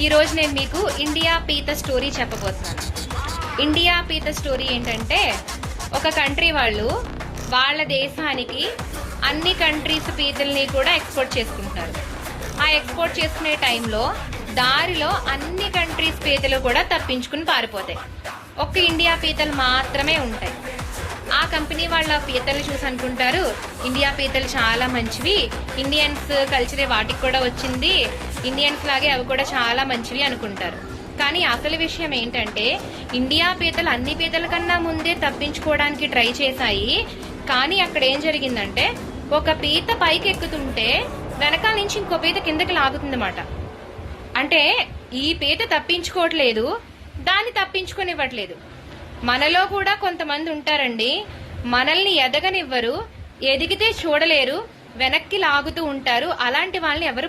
ఈ నేను మీకు ఇండియా పీత స్టోరీ చెప్పబోతున్నాను. ఇండియా పీత స్టోరీ ఏంటంటే ఒక కంట్రీ వాళ్ళు వాళ్ళ దేశానికి అన్ని కంట్రీస్ పీతల్ని కూడా ఎక్స్పోర్ట్ చేసుకుంటున్నారు. ఆ ఎక్స్పోర్ట్ చేసుకునే టైంలో దారిలో అన్ని కంట్రీస్ పీతలు కూడా తప్పించుకుని పారిపోతాయి. ఒక్క ఇండియా పీతలు మాత్రమే ఉంటాయి. ఆ కంపెనీ వాళ్ళ పీతలు చూసి అనుకుంటారు ఇండియా పీతలు చాలా మంచివి ఇండియన్స్ కల్చరే వాటికి కూడా వచ్చింది ఇండియన్స్ లాగే అవి కూడా చాలా మంచివి అనుకుంటారు. కానీ అసలు విషయం ఏంటంటే ఇండియా పీతలు అన్ని పీతల కన్నా ముందే తప్పించుకోవడానికి ట్రై చేశాయి. కానీ అక్కడ ఏం జరిగిందంటే ఒక పీత పైకి ఎక్కుతుంటే వెనకాల నుంచి ఇంకో పీత కిందకి లాగుతుందన్నమాట. అంటే ఈ పీత తప్పించుకోవట్లేదు దాన్ని తప్పించుకొనివ్వట్లేదు. మనలో కూడా కొంతమంది ఉంటారండి మనల్ని ఎదగనివ్వరు ఎదిగితే చూడలేరు వెనక్కి లాగుతూ ఉంటారు అలాంటి వాళ్ళని ఎవరు